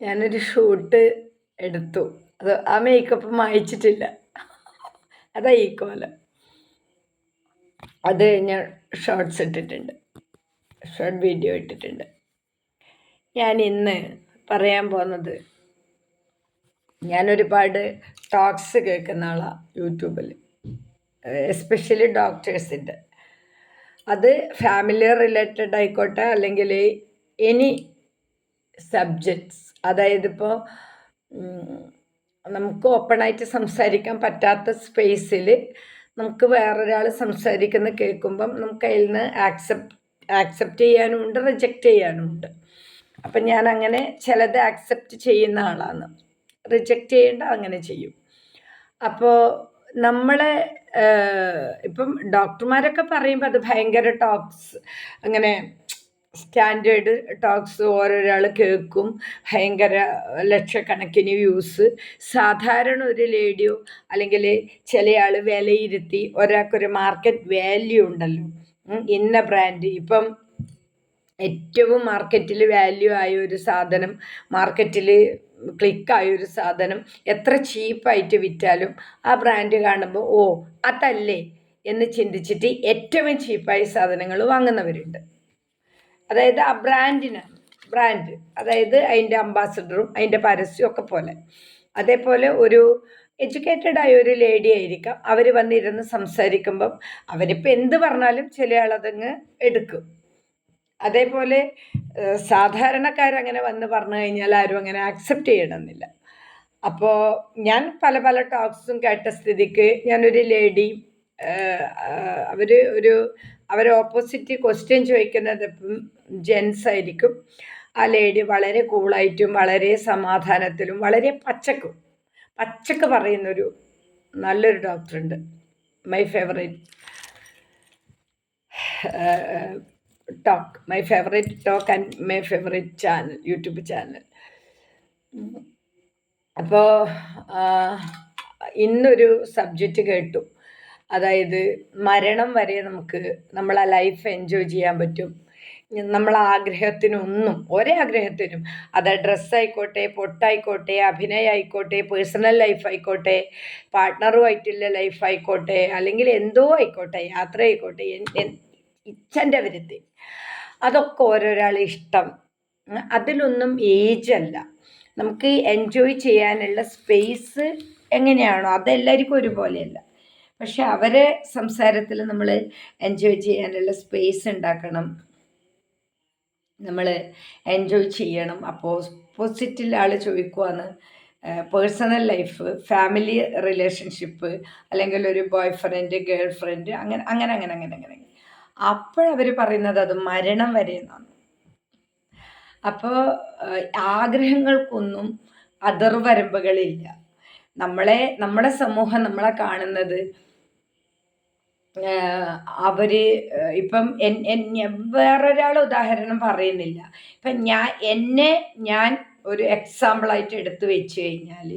ഞാനൊരു ഷൂട്ട് എടുത്തു. അത് ആ മേക്കപ്പ് മായിച്ചിട്ടില്ല. അതാ ഈ കോലം. അത് ഞാൻ ഷോർട്സ് ഇട്ടിട്ടുണ്ട്. ഷോർട്ട് വീഡിയോ ഇട്ടിട്ടുണ്ട്. ഞാൻ ഇന്ന് പറയാൻ പോകുന്നത് ഞാനൊരുപാട് ടോക്സ് കേൾക്കുന്ന ആളാണ് യൂട്യൂബിൽ എസ്പെഷ്യലി ഡോക്ടേഴ്സിന്റെ അത് ഫാമിലി റിലേറ്റഡ് ആയിക്കോട്ടെ അല്ലെങ്കിൽ എനി സബ്ജക്ട്സ് അതായത് ഇപ്പോൾ നമുക്ക് ഓപ്പണായിട്ട് സംസാരിക്കാൻ പറ്റാത്ത സ്പേസിൽ നമുക്ക് വേറൊരാൾ സംസാരിക്കുന്ന കേൾക്കുമ്പം നമുക്ക് അതിൽ നിന്ന് ആക്സെപ്റ്റ് ആക്സെപ്റ്റ് ചെയ്യാനുമുണ്ട് റിജക്റ്റ് ചെയ്യാനുമുണ്ട് അപ്പം ഞാൻ അങ്ങനെ ചിലത് ആക്സെപ്റ്റ് ചെയ്യുന്ന ആളാണ്. റിജക്റ്റ് ചെയ്യേണ്ട അങ്ങനെ ചെയ്യും. അപ്പോൾ നമ്മളെ ഇപ്പം ഡോക്ടർമാരൊക്കെ പറയുമ്പോൾ അത് ഭയങ്കര ടോക്സ് അങ്ങനെ സ്റ്റാൻഡേർഡ് ടോക്സ് ഓരോരാൾ കേൾക്കും. ഭയങ്കര ലക്ഷക്കണക്കിന് വ്യൂസ് സാധാരണ ഒരു ലേഡിയോ അല്ലെങ്കിൽ ചില ആൾ വിലയിരുത്തി ഒരാൾക്കൊരു മാർക്കറ്റ് വാല്യൂ ഉണ്ടല്ലോ. ഇന്ന ബ്രാൻഡ് ഇപ്പം ഏറ്റവും മാർക്കറ്റിൽ വാല്യൂ ആയ ഒരു സാധനം മാർക്കറ്റിൽ ക്ലിക്കായ ഒരു സാധനം എത്ര ചീപ്പായിട്ട് വിറ്റാലും ആ ബ്രാൻഡ് കാണുമ്പോൾ ഓ അതല്ലേ? എന്ന് ചിന്തിച്ചിട്ട് ഏറ്റവും ചീപ്പായ സാധനങ്ങൾ വാങ്ങുന്നവരുണ്ട്. അതായത് ആ ബ്രാൻഡിന് ബ്രാൻഡ് അതായത് അതിന്റെ അംബാസഡറും അതിന്റെ പരസ്യവും ഒക്കെ പോലെ. അതേപോലെ ഒരു എഡ്യൂക്കേറ്റഡ് ആയ ഒരു ലേഡി ആയിരിക്കാം. അവർ വന്നിരുന്ന് സംസാരിക്കുമ്പം അവരിപ്പോൾ എന്ത് പറഞ്ഞാലും ചില ആളതങ്ങ് എടുക്കും. അതേപോലെ സാധാരണക്കാരങ്ങനെ വന്ന് പറഞ്ഞു കഴിഞ്ഞാൽ ആരും അങ്ങനെ ആക്സെപ്റ്റ് ചെയ്യണമെന്നില്ല. അപ്പോൾ ഞാൻ പല പല ടോക്സും കേട്ട സ്ഥിതിക്ക് ഞാനൊരു ലേഡി അവർ ഒരു അവർ ഓപ്പോസിറ്റ് ക്വസ്റ്റ്യൻ ചോദിക്കുന്നത് ജെൻസ് ആയിരിക്കും. ആ ലേഡി വളരെ കൂളായിട്ടും വളരെ സമാധാനത്തിലും വളരെ പച്ചക്കും. പച്ചക്ക് പറയുന്നൊരു നല്ലൊരു ഡോക്ടറുണ്ട് my favourite talk my favourite talk and my favourite channel YouTube channel അപ്പോൾ ഇന്നൊരു സബ്ജക്റ്റ് കേട്ടു. അതായത് മരണം വരെ നമുക്ക് നമ്മളെ ലൈഫ് എൻജോയ് ചെയ്യാൻ പറ്റും. നമ്മളെ ആഗ്രഹത്തിനൊന്നും ഒരേ ആഗ്രഹത്തിനും അത് ഡ്രസ്സായിക്കോട്ടെ പൊട്ടായിക്കോട്ടെ അഭിനയം ആയിക്കോട്ടെ പേഴ്സണൽ ലൈഫ് ആയിക്കോട്ടെ പാർട്ട്ണറുമായിട്ടുള്ള ലൈഫ് ആയിക്കോട്ടെ അല്ലെങ്കിൽ എന്തോ ആയിക്കോട്ടെ യാത്ര ആയിക്കോട്ടെ ഇച്ഛന്റെ വരുത്തി. അതൊക്കെ ഓരോരാളെ ഇഷ്ടം. അതിലൊന്നും ഏജ് അല്ല. നമുക്ക് എൻജോയ് ചെയ്യാനുള്ള സ്പേസ് എങ്ങനെയാണോ അതെല്ലാവർക്കും ഒരുപോലെയല്ല. പക്ഷെ അവരെ സംസാരത്തിൽ നമ്മൾ എൻജോയ് ചെയ്യാനുള്ള സ്പേസ് ഉണ്ടാക്കണം. നമ്മൾ എൻജോയ് ചെയ്യണം. അപ്പോൾ ഓപ്പോസിറ്റിൽ ആൾ ചോദിക്കുവാന്ന് പേഴ്സണൽ ലൈഫ് ഫാമിലി റിലേഷൻഷിപ്പ് അല്ലെങ്കിൽ ഒരു ബോയ് ഫ്രണ്ട് ഗേൾ ഫ്രണ്ട് അങ്ങനെ അങ്ങനെ അങ്ങനെ അങ്ങനെ. അങ്ങനെ അപ്പോഴവർ പറയുന്നത് അത് മരണം വരെ എന്നാണ്. അപ്പോൾ ആഗ്രഹങ്ങൾക്കൊന്നും അതിർവരമ്പുകളില്ല. നമ്മളെ നമ്മുടെ സമൂഹം നമ്മളെ കാണുന്നത്. അവർ ഇപ്പം വേറൊരാൾ ഉദാഹരണം പറയുന്നില്ല. ഇപ്പം ഞാൻ എന്നെ ഞാൻ ഒരു എക്സാമ്പിളായിട്ട് എടുത്തു വെച്ച് കഴിഞ്ഞാൽ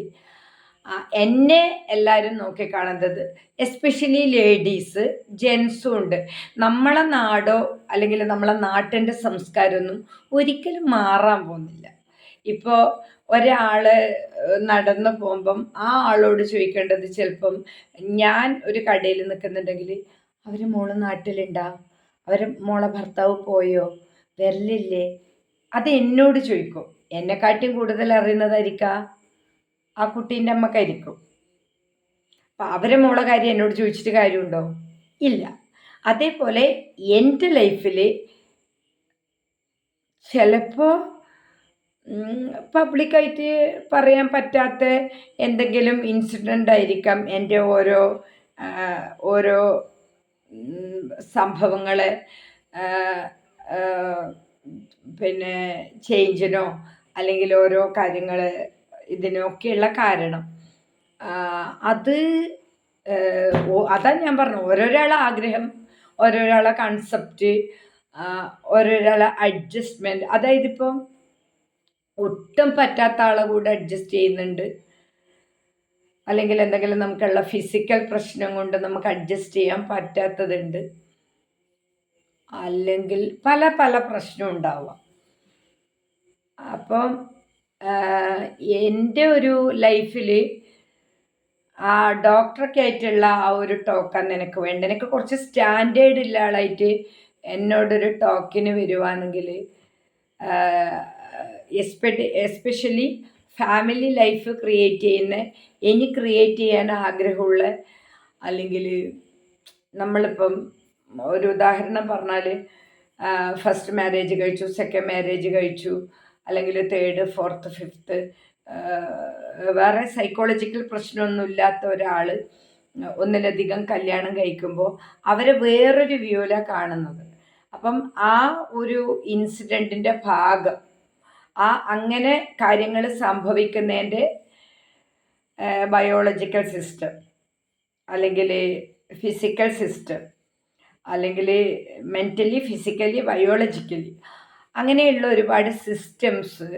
എന്നെ എല്ലാവരും നോക്കിക്കാണുന്നത് എസ്പെഷ്യലി ലേഡീസ് ജെൻസും ഉണ്ട്. നമ്മളെ നാടോ അല്ലെങ്കിൽ നമ്മളെ നാട്ടിന്റെ സംസ്കാരമൊന്നും ഒരിക്കലും മാറാൻ പോകുന്നില്ല. ഇപ്പോൾ ഒരാൾ നടന്നു പോകുമ്പം ആ ആളോട് ചോദിക്കേണ്ടത് ചിലപ്പം ഞാൻ ഒരു കടയിൽ നിൽക്കുന്നുണ്ടെങ്കിൽ അവർ മോൾ നാട്ടിലുണ്ടാ? അവർ മോളെ ഭർത്താവ് പോയോ? വരലില്ലേ? അത് എന്നോട് ചോദിക്കും. എന്നെക്കാട്ടിയും കൂടുതൽ അറിയുന്നതായിരിക്കാം? ആ കുട്ടീന്റെ അമ്മക്കായിരിക്കും. അപ്പം അവരെ മോളെ കാര്യം എന്നോട് ചോദിച്ചിട്ട് കാര്യമുണ്ടോ? ഇല്ല. അതേപോലെ എന്റെ ലൈഫിൽ ചിലപ്പോൾ പബ്ലിക്കായിട്ട് പറയാൻ പറ്റാത്ത എന്തെങ്കിലും ഇൻസിഡന്റ് ആയിരിക്കാം എന്റെ ഓരോ ഓരോ സംഭവങ്ങൾ പിന്നെ ചേഞ്ചിനോ അല്ലെങ്കിൽ ഓരോ കാര്യങ്ങൾ ഇതിനൊക്കെയുള്ള കാരണം. അത് അതാ ഞാൻ പറഞ്ഞു ഓരോരാളെ ആഗ്രഹം ഓരോരാളെ കൺസെപ്റ്റ് ഓരോരാളെ അഡ്ജസ്റ്റ്മെന്റ് അതായത് ഇപ്പം ഒട്ടും പറ്റാത്ത ആളെ കൂടെ അഡ്ജസ്റ്റ് ചെയ്യുന്നുണ്ട്. അല്ലെങ്കിൽ എന്തെങ്കിലും നമുക്കുള്ള ഫിസിക്കൽ പ്രശ്നം കൊണ്ട് നമുക്ക് അഡ്ജസ്റ്റ് ചെയ്യാൻ പറ്റാത്തതുണ്ട്. അല്ലെങ്കിൽ പല പല പ്രശ്നം ഉണ്ടാവാം. അപ്പം എന്റെ ഒരു ലൈഫിൽ ആ ഡോക്ടറൊക്കെ ആയിട്ടുള്ള ആ ഒരു ടോക്കാണ് എനിക്ക് വേണ്ട എനിക്ക് കുറച്ച് സ്റ്റാൻഡേർഡ് ഉള്ള ആളായിട്ട് എന്നോടൊരു ടോക്കിന് വരുവാണെങ്കിൽ എസ്പെഷ്യലി ഫാമിലി ലൈഫ് ക്രിയേറ്റ് ചെയ്യുന്ന ഇനി ക്രിയേറ്റ് ചെയ്യാൻ ആഗ്രഹമുള്ള അല്ലെങ്കിൽ നമ്മളിപ്പം ഒരു ഉദാഹരണം പറഞ്ഞാൽ ഫസ്റ്റ് മാരേജ് കഴിച്ചു സെക്കൻഡ് മാരേജ് കഴിച്ചു അല്ലെങ്കിൽ തേർഡ് ഫോർത്ത് ഫിഫ്ത്ത് വേറെ സൈക്കോളജിക്കൽ പ്രശ്നമൊന്നും ഇല്ലാത്ത ഒരാൾ ഒന്നിലധികം കല്യാണം കഴിക്കുമ്പോൾ അവരെ വേറൊരു വ്യൂല കാണുന്നത്. അപ്പം ആ ഒരു ഇൻസിഡന്റിന്റെ ഭാഗം ആ അങ്ങനെ കാര്യങ്ങൾ സംഭവിക്കുന്നതിന്റെ ബയോളജിക്കൽ സിസ്റ്റം അല്ലെങ്കിൽ ഫിസിക്കൽ സിസ്റ്റം അല്ലെങ്കിൽ മെന്റലി ഫിസിക്കലി ബയോളജിക്കലി അങ്ങനെയുള്ള ഒരുപാട് സിസ്റ്റംസ്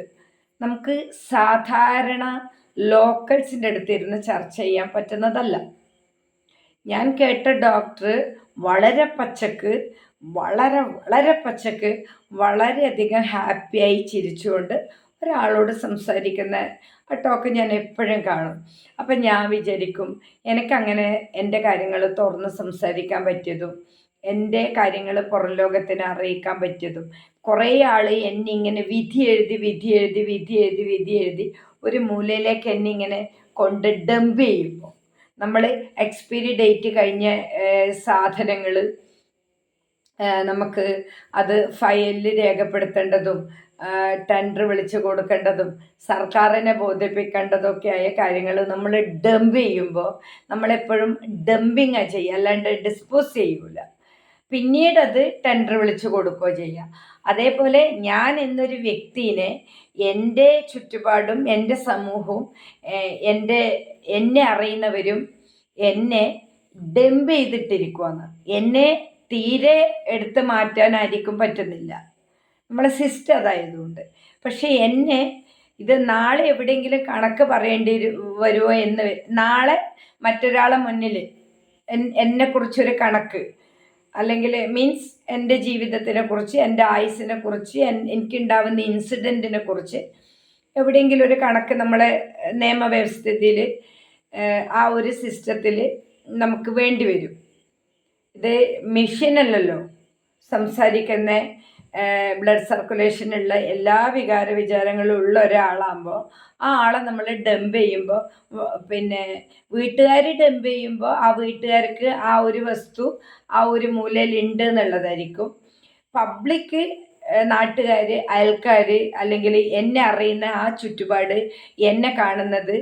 നമുക്ക് സാധാരണ ലോക്കൽസിന്റെ അടുത്തിരുന്ന് ചർച്ച ചെയ്യാൻ പറ്റുന്നതല്ല. ഞാൻ കേട്ട ഡോക്ടർ വളരെ പച്ചക്ക് വളരെ വളരെ പച്ചക്ക് വളരെയധികം ഹാപ്പിയായി ചിരിച്ചുകൊണ്ട് ഒരാളോട് സംസാരിക്കുന്ന ആ ടോക്ക് ഞാൻ എപ്പോഴും കാണും. അപ്പം ഞാൻ വിചാരിക്കും എനിക്കങ്ങനെ എന്റെ കാര്യങ്ങൾ തുറന്ന് സംസാരിക്കാൻ പറ്റിയതും എന്റെ കാര്യങ്ങൾ പുറം ലോകത്തിന് അറിയിക്കാൻ പറ്റിയതും കുറേ ആൾ എന്നെ ഇങ്ങനെ വിധി എഴുതി വിധി എഴുതി വിധി എഴുതി വിധി എഴുതി ഒരു മൂലയിലേക്ക് എന്നെ ഇങ്ങനെ കൊണ്ട് ഡംപ് ചെയ്യുമ്പോൾ നമ്മൾ എക്സ്പയറി ഡേറ്റ് കഴിഞ്ഞ സാധനങ്ങൾ നമുക്ക് അത് ഫയലിൽ രേഖപ്പെടുത്തേണ്ടതും ടെൻഡർ വിളിച്ചു കൊടുക്കേണ്ടതും സർക്കാരിനെ ബോധിപ്പിക്കേണ്ടതൊക്കെ ആയ കാര്യങ്ങൾ നമ്മൾ ഡംപ് ചെയ്യുമ്പോൾ നമ്മളെപ്പോഴും ഡംപിങ്ങാണ് ചെയ്യുക. അല്ലാണ്ട് ഡിസ്പോസ് ചെയ്യൂല. പിന്നീട് അത് ടെൻഡർ വിളിച്ചു കൊടുക്കുകയോ ചെയ്യുക അതേപോലെ ഞാൻ എന്നൊരു വ്യക്തിനെ എന്റെ ചുറ്റുപാടും എന്റെ സമൂഹവും എന്റെ എന്നെ അറിയുന്നവരും എന്നെ ഡംപ് ചെയ്തിട്ടിരിക്കുവാണ് എന്നെ തീരെ എടുത്ത് മാറ്റാനായിരിക്കും പറ്റുന്നില്ല. നമ്മളെ സിസ്റ്റം അതായതുകൊണ്ട് പക്ഷേ എന്നെ ഇത് നാളെ എവിടെയെങ്കിലും കണക്ക് പറയേണ്ടി വരുമോ എന്ന് നാളെ മറ്റൊരാളെ മുന്നിൽ എന്നെക്കുറിച്ചൊരു കണക്ക് അല്ലെങ്കിൽ മീൻസ് എന്റെ ജീവിതത്തിനെ കുറിച്ച് എന്റെ ആയുസിനെ കുറിച്ച് എനിക്കുണ്ടാവുന്ന ഇൻസിഡന്റിനെ കുറിച്ച് എവിടെയെങ്കിലും ഒരു കണക്ക് നമ്മളെ നിയമവ്യവസ്ഥയിൽ ആ ഒരു സിസ്റ്റത്തിൽ നമുക്ക് വേണ്ടി വരും. ഇത് മെഷീനല്ലല്ലോ സംസാരിക്കുന്ന ബ്ലഡ് സർക്കുലേഷനുള്ള എല്ലാ വികാര വിചാരങ്ങളും ഉള്ള ഒരാളാകുമ്പോൾ ആ ആളെ നമ്മൾ ഡംപ് ചെയ്യുമ്പോൾ പിന്നെ വീട്ടുകാർ ഡംപ് ചെയ്യുമ്പോൾ ആ വീട്ടുകാർക്ക് ആ ഒരു വസ്തു ആ ഒരു മൂലയിൽ ഉണ്ട് എന്നുള്ളതായിരിക്കും. പബ്ലിക്ക് നാട്ടുകാർ അയൽക്കാർ അല്ലെങ്കിൽ എന്നെ അറിയുന്ന ആ ചുറ്റുപാട് എന്നെ കാണുന്നത്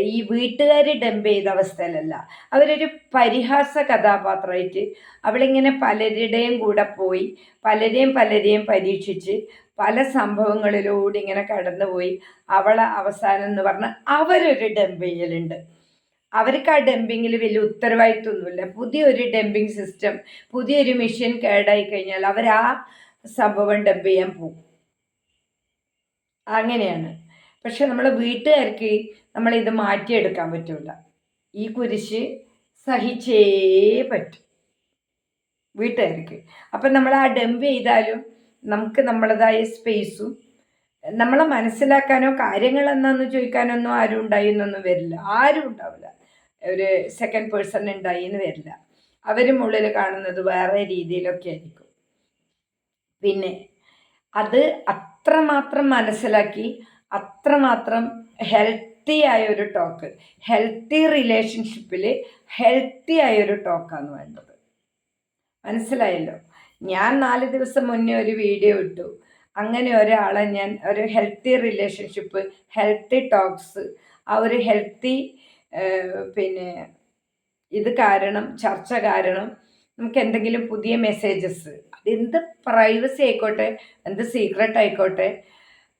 ഈ വീട്ടുകാർ ഡംപ് ചെയ്ത അവസ്ഥയിലല്ല. അവരൊരു പരിഹാസ കഥാപാത്രമായിട്ട് അവളിങ്ങനെ പലരുടെയും കൂടെ പോയി പലരെയും പലരെയും പരീക്ഷിച്ച് പല സംഭവങ്ങളിലൂടെ ഇങ്ങനെ കടന്നുപോയി അവളെ അവസാനം എന്ന് പറഞ്ഞാൽ അവരൊരു ഡംപ് ചെയ്യലുണ്ട്. അവർക്ക് ആ ഡംപിങ്ങിൽ വലിയ ഉത്തരവാദിത്വമൊന്നുമില്ല. പുതിയൊരു ഡംപിങ് സിസ്റ്റം പുതിയൊരു മെഷീൻ കേടായി കഴിഞ്ഞാൽ അവർ ആ സംഭവം ഡംപ് ചെയ്യാൻ പോകും. അങ്ങനെയാണ്. പക്ഷെ നമ്മൾ വീട്ടുകാർക്ക് നമ്മളിത് മാറ്റിയെടുക്കാൻ പറ്റില്ല ഈ കുരിശ് സഹിച്ചേ പറ്റും. വീട്ടുകാർക്ക്. അപ്പം നമ്മൾ ആ ഡംപ് ചെയ്താലും നമുക്ക് നമ്മളതായ സ്പേസും നമ്മളെ മനസ്സിലാക്കാനോ കാര്യങ്ങൾ എന്താണെന്ന് ചോദിക്കാനൊന്നും ആരും ഉണ്ടായി എന്നൊന്നും വരില്ല. ആരും ഉണ്ടാവില്ല. ഒരു സെക്കൻഡ് പേഴ്സൺ ഉണ്ടായി എന്ന് വരില്ല. അവരും ഉള്ളിൽ കാണുന്നത് വേറെ രീതിയിലൊക്കെ ആയിരിക്കും. പിന്നെ അത് അത്രമാത്രം മനസ്സിലാക്കി അത്രമാത്രം ഹെൽത്തി ആയ ഒരു ടോക്ക് ഹെൽത്തി റിലേഷൻഷിപ്പിൽ ഹെൽത്തി ആയ ഒരു ടോക്കാണ് വേണ്ടത്. മനസ്സിലായല്ലോ? ഞാൻ നാല് ദിവസം മുന്നേ ഒരു വീഡിയോ ഇട്ടു. അങ്ങനെ ഒരാളെ ഞാൻ ഒരു ഹെൽത്തി റിലേഷൻഷിപ്പ് ഹെൽത്തി ടോക്സ് ആ ഒരു ഹെൽത്തി പിന്നെ ഇത് കാരണം ചർച്ച കാരണം നമുക്ക് എന്തെങ്കിലും പുതിയ മെസ്സേജസ് എന്ത് പ്രൈവസി ആയിക്കോട്ടെ എന്ത് സീക്രട്ട് ആയിക്കോട്ടെ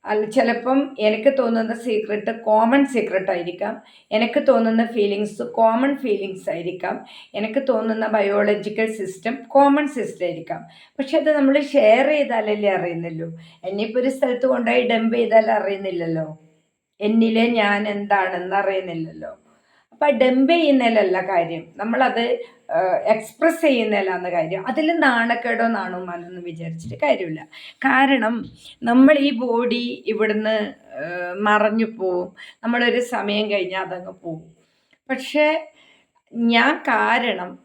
അല്ല ചിലപ്പം എനിക്ക് തോന്നുന്ന സീക്രട്ട് കോമൺ സീക്രട്ട് ആയിരിക്കാം. എനിക്ക് തോന്നുന്ന ഫീലിങ്സ് കോമൺ ഫീലിങ്സ് ആയിരിക്കാം. എനിക്ക് തോന്നുന്ന ബയോളജിക്കൽ സിസ്റ്റം കോമൺ സിസ്റ്റം ആയിരിക്കാം. പക്ഷെ അത് നമ്മൾ ഷെയർ ചെയ്താലല്ലേ അറിയുന്നുള്ളൂ. എന്നിപ്പോൾ ഒരു സ്ഥലത്ത് കൊണ്ടുപോയി ഡംപ് ചെയ്താൽ അറിയുന്നില്ലല്ലോ. എന്നിലെ ഞാൻ എന്താണെന്ന് അറിയുന്നില്ലല്ലോ. അപ്പം ഡംപ് ചെയ്യുന്നതിലല്ല കാര്യം. നമ്മളത് എക്സ്പ്രസ് ചെയ്യുന്നതിലാണ് കാര്യം. അതിൽ നാണക്കേടോ നാണോമാനൊന്നും വിചാരിച്ചിട്ട് കാര്യമില്ല. കാരണം നമ്മൾ ഈ ബോഡി ഇവിടുന്ന് മറഞ്ഞു പോവും. നമ്മളൊരു സമയം കഴിഞ്ഞാൽ അതങ്ങ് പോവും. പക്ഷേ ഞാൻ കാരണം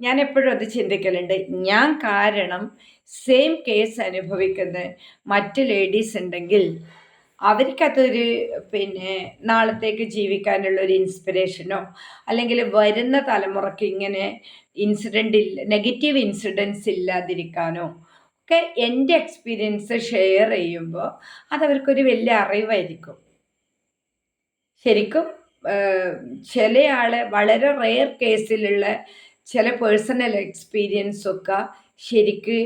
ഞാൻ എപ്പോഴും അത് ചിന്തിക്കലുണ്ട്. ഞാൻ കാരണം സെയിം കേസ് അനുഭവിക്കുന്ന മറ്റ് ലേഡീസ് ഉണ്ടെങ്കിൽ അവർക്കതൊരു പിന്നെ നാളത്തേക്ക് ജീവിക്കാനുള്ള ഒരു ഇൻസ്പിറേഷനോ അല്ലെങ്കിൽ വരുന്ന തലമുറയ്ക്ക് ഇങ്ങനെ ഇൻസിഡന്റ് ഇല്ല നെഗറ്റീവ് ഇൻസിഡൻസ് ഇല്ലാതിരിക്കാനോ ഒക്കെ എന്റെ എക്സ്പീരിയൻസ് ഷെയർ ചെയ്യുമ്പോൾ അതവർക്കൊരു വലിയ അറിവായിരിക്കും. ശരിക്കും ചില ആളെ വളരെ റെയർ കേസിലുള്ള ചില പേഴ്സണൽ എക്സ്പീരിയൻസൊക്കെ ശരിക്ക്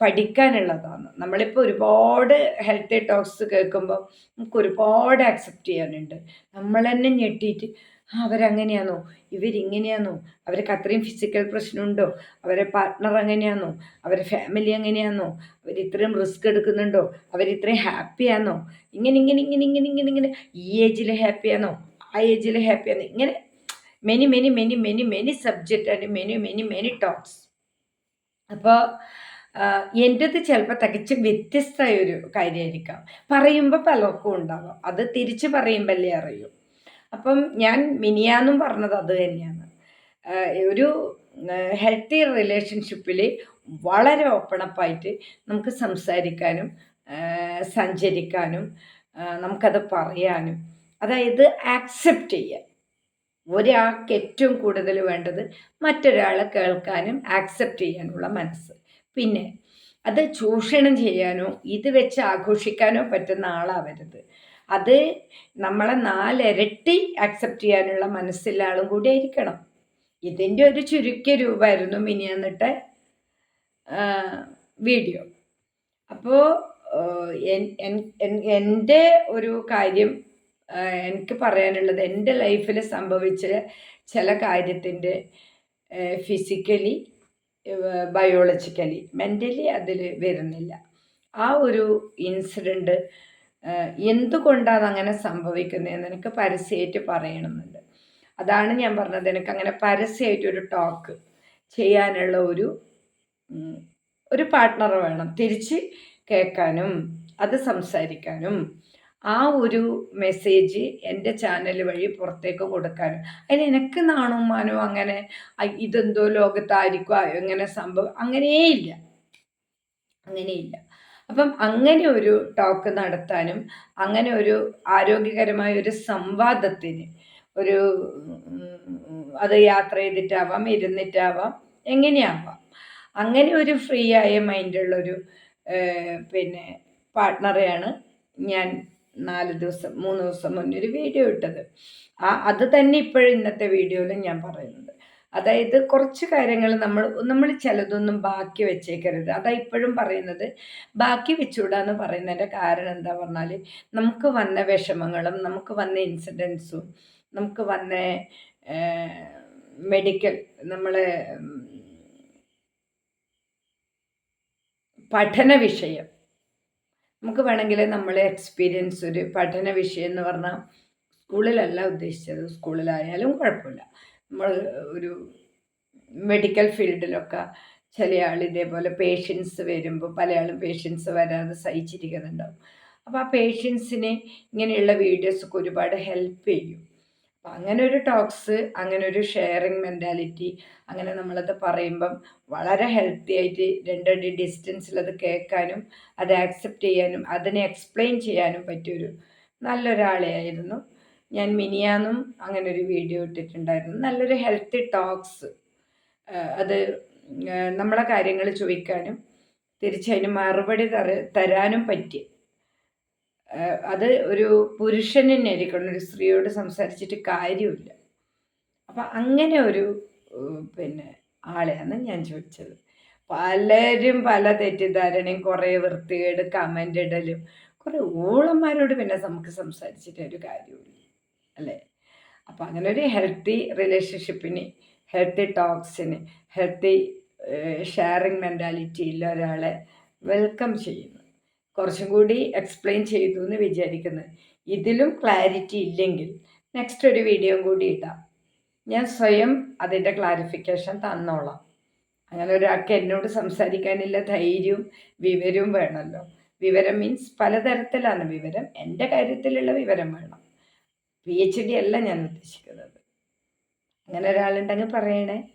പഠിക്കാനുള്ളതാണ്. നമ്മളിപ്പോൾ ഒരുപാട് ഹെൽത്ത് ടോക്സ് കേൾക്കുമ്പോൾ നമുക്ക് ഒരുപാട് അക്സെപ്റ്റ് ചെയ്യാനുണ്ട്. നമ്മൾ തന്നെ ഞെട്ടിയിട്ട് അവരങ്ങനെയാണോ ഇവരിങ്ങനെയാണോ അവർക്ക് അത്രയും ഫിസിക്കൽ പ്രശ്നമുണ്ടോ? അവരെ പാർട്ട്ണർ അങ്ങനെയാണോ അവരെ ഫാമിലി അങ്ങനെയാണോ അവർ ഇത്രയും റിസ്ക് എടുക്കുന്നുണ്ടോ? അവരിത്രയും ഹാപ്പിയാണോ ഇങ്ങനെ ഇങ്ങനെ ഇങ്ങനെ ഇങ്ങനെ ഇങ്ങനെ ഇങ്ങനെ ഈ ഏജിൽ ഹാപ്പിയാണോ ആ ഏജിൽ ഹാപ്പിയാണോ ഇങ്ങനെ many many many many many subject and many many many talks അപ്പോൾ എന്റെത് ചിലപ്പോൾ തികച്ചും വ്യത്യസ്തമായ ഒരു കാര്യമായിരിക്കാം പറയുമ്പോൾ പലർക്കും ഉണ്ടാവാം. അത് തിരിച്ച് പറയുമ്പല്ലേ അറിയൂ. അപ്പം ഞാൻ മിനിയാന്നും പറഞ്ഞത് അത് തന്നെയാണ്. ഒരു ഹെൽത്തി റിലേഷൻഷിപ്പിൽ വളരെ ഓപ്പണപ്പായിട്ട് നമുക്ക് സംസാരിക്കാനും സഞ്ചരിക്കാനും നമുക്കത് പറയാനും അതായത് ആക്സെപ്റ്റ് ചെയ്യാൻ. ഒരാൾക്ക് ഏറ്റവും കൂടുതൽ വേണ്ടത് മറ്റൊരാളെ കേൾക്കാനും ആക്സെപ്റ്റ് ചെയ്യാനുള്ള മനസ്സ്. പിന്നെ അത് ചൂഷണം ചെയ്യാനോ ഇത് വെച്ച് ആഘോഷിക്കാനോ പറ്റുന്ന ആളാവരുത്. അത് നമ്മളെ നാലിരട്ടി അക്സെപ്റ്റ് ചെയ്യാനുള്ള മനസ്സിലെ ആളും കൂടി ആയിരിക്കണം. ഇതിന്റെ ഒരു ചുരുക്കിയ രൂപമായിരുന്നു മിനിയാന്നിട്ട് വീഡിയോ അപ്പോൾ എന്റെ ഒരു കാര്യം എനിക്ക് പറയാനുള്ളത് എന്റെ ലൈഫിൽ സംഭവിച്ച ചില കാര്യത്തിന്റെ ഫിസിക്കലി ബയോളജിക്കലി മെന്റലി അതിൽ വരുന്നില്ല. ആ ഒരു ഇൻസിഡന്റ് എന്തുകൊണ്ടാണ് അങ്ങനെ സംഭവിക്കുന്നതെന്ന് എനിക്ക് പരസ്യമായിട്ട് പറയണമെന്നുണ്ട്. അതാണ് ഞാൻ പറഞ്ഞത്. എനിക്ക് അങ്ങനെ പരസ്യമായിട്ട് ഒരു ടോക്ക് ചെയ്യാനുള്ള ഒരു ഒരു പാർട്ട്ണർ വേണം. തിരിച്ച് കേൾക്കാനും അത് സംസാരിക്കാനും ആ ഒരു മെസ്സേജ് എന്റെ ചാനൽ വഴി പുറത്തേക്ക് കൊടുക്കാൻ. അതിന് എനിക്ക് നാണോ മാനോ അങ്ങനെ ഇതെന്തോ ലോകത്തായിരിക്കും എങ്ങനെ സംഭവം അങ്ങനെയില്ല. അങ്ങനെയില്ല. അപ്പം അങ്ങനെ ഒരു ടോക്ക് നടത്താനും അങ്ങനെ ഒരു ആരോഗ്യകരമായ ഒരു സംവാദത്തിന് ഒരു അത് യാത്ര ചെയ്തിട്ടാവാം ഇരുന്നിട്ടാവാം എങ്ങനെയാവാം. അങ്ങനെ ഒരു ഫ്രീ ആയ മൈൻഡുള്ളൊരു പിന്നെ പാർട്ട്ണറെയാണ് ഞാൻ നാല് ദിവസം മൂന്ന് ദിവസം മുന്നേ ഒരു വീഡിയോ ഇട്ടത്. ആ അത് തന്നെ ഇപ്പോഴും ഇന്നത്തെ വീഡിയോയിലും ഞാൻ പറയുന്നത് അതായത് കുറച്ച് കാര്യങ്ങൾ നമ്മൾ നമ്മൾ ചിലതൊന്നും ബാക്കി വെച്ചേക്കരുത്. അതാ ഇപ്പോഴും പറയുന്നത്. ബാക്കി വെച്ചുകൂടാന്ന് പറയുന്നതിന്റെ കാരണം എന്താ പറഞ്ഞാൽ നമുക്ക് വന്ന വിഷമങ്ങളും നമുക്ക് വന്ന ഇൻസിഡൻസും നമുക്ക് വന്ന മെഡിക്കൽ നമ്മൾ പഠന വിഷയം നമുക്ക് വേണമെങ്കിൽ നമ്മളെ എക്സ്പീരിയൻസ് ഒരു പഠന വിഷയം എന്ന് പറഞ്ഞാൽ സ്കൂളിലല്ല ഉദ്ദേശിച്ചത്. സ്കൂളിലായാലും കുഴപ്പമില്ല. നമ്മൾ ഒരു മെഡിക്കൽ ഫീൽഡിലൊക്കെ ചില ആൾ ഇതേപോലെ പേഷ്യൻസ് വരുമ്പോൾ പല ആളും പേഷ്യൻസ് വരാതെ സഹിച്ചിരിക്കുന്നുണ്ടാവും. അപ്പോൾ ആ പേഷ്യൻസിനെ ഇങ്ങനെയുള്ള വീഡിയോസൊക്കെ ഒരുപാട് ഹെൽപ്പ് ചെയ്യും. അപ്പം അങ്ങനെ ഒരു ടോക്സ് അങ്ങനെ ഒരു ഷെയറിങ് മെന്റാലിറ്റി അങ്ങനെ നമ്മളത് പറയുമ്പം വളരെ ഹെൽത്തി ആയിട്ട് രണ്ടടി ഡിസ്റ്റൻസിൽ അത് കേൾക്കാനും അത് ആക്സെപ്റ്റ് ചെയ്യാനും അതിനെ എക്സ്പ്ലെയിൻ ചെയ്യാനും പറ്റിയൊരു നല്ലൊരാളെയായിരുന്നു ഞാൻ മിനിയാന്നും അങ്ങനെ ഒരു വീഡിയോ ഇട്ടിട്ടുണ്ടായിരുന്നു. നല്ലൊരു ഹെൽത്തി ടോക്സ്. അത് നമ്മളെ കാര്യങ്ങൾ ചോദിക്കാനും തിരിച്ചതിന് മറുപടി തര തരാനും പറ്റി. അത് ഒരു പുരുഷൻ തന്നെ ആയിരിക്കണം. ഒരു സ്ത്രീയോട് സംസാരിച്ചിട്ട് കാര്യമില്ല. അപ്പം അങ്ങനെ ഒരു പിന്നെ ആളെയാണ് ഞാൻ ചോദിച്ചത്. പലരും പല തെറ്റിദ്ധാരണയും കുറേ വൃത്തികേട് കമന്റ് ഇടലും കുറേ ഊളന്മാരോട് പിന്നെ നമുക്ക് സംസാരിച്ചിട്ട് ഒരു കാര്യമില്ല അല്ലേ? അപ്പം അങ്ങനെ ഒരു ഹെൽത്തി റിലേഷൻഷിപ്പിന് ഹെൽത്തി ടോക്സിന് ഹെൽത്തി ഷെയറിങ് മെന്റാലിറ്റിയിൽ ഒരാളെ വെൽക്കം ചെയ്യുന്നു. കുറച്ചും കൂടി എക്സ്പ്ലെയിൻ ചെയ്തു എന്ന് വിചാരിക്കുന്നു. ഇതിലും ക്ലാരിറ്റി ഇല്ലെങ്കിൽ നെക്സ്റ്റ് ഒരു വീഡിയോ കൂടി ഇടാം. ഞാൻ സ്വയം അതിന്റെ ക്ലാരിഫിക്കേഷൻ തന്നോളാം. അങ്ങനെ ഒരാൾക്ക് എന്നോട് സംസാരിക്കാനുള്ള ധൈര്യവും വിവരവും വേണമല്ലോ. വിവരം മീൻസ് പലതരത്തിലാണ് വിവരം. എന്റെ കാര്യത്തിലുള്ള വിവരം വേണം. പി എച്ച് ഡി അല്ല ഞാൻ ഉദ്ദേശിക്കുന്നത്. അങ്ങനെ ഒരാളുണ്ടെങ്കിൽ പറയണേ.